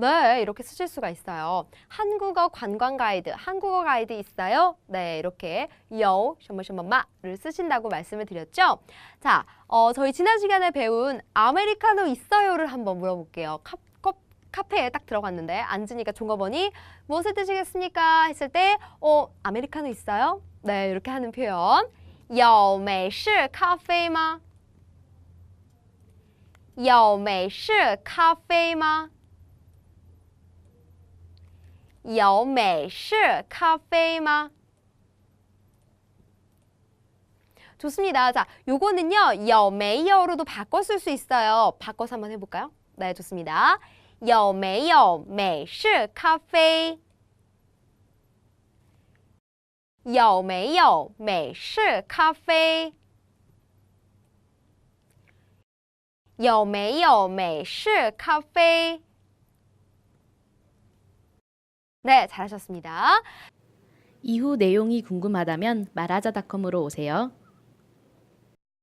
네, 이렇게 쓰실 수가 있어요. 한국어 관광 가이드, 한국어 가이드 있어요? 네, 이렇게 요, 什么什么마를 쓰신다고 말씀을 드렸죠. 자, 어, 저희 지난 시간에 배운 아메리카노 있어요를 한번 물어볼게요. 카, 컵, 카페에 딱 들어갔는데 앉으니까 종업원이 무엇을 드시겠습니까? 했을 때, 어, 아메리카노 있어요? 네, 이렇게 하는 표현. 有美式咖啡吗?有美式咖啡吗? 有美式咖啡吗? 좋습니다. 자, 요거는요, 有没有로도 바꿔 쓸 수 있어요. 바꿔서 한번 해볼까요? 네, 좋습니다. 有没有美式咖啡?有没有美式咖啡?有没有美式咖啡? 네, 잘하셨습니다. 이후 내용이 궁금하다면 말하자닷컴으로 오세요.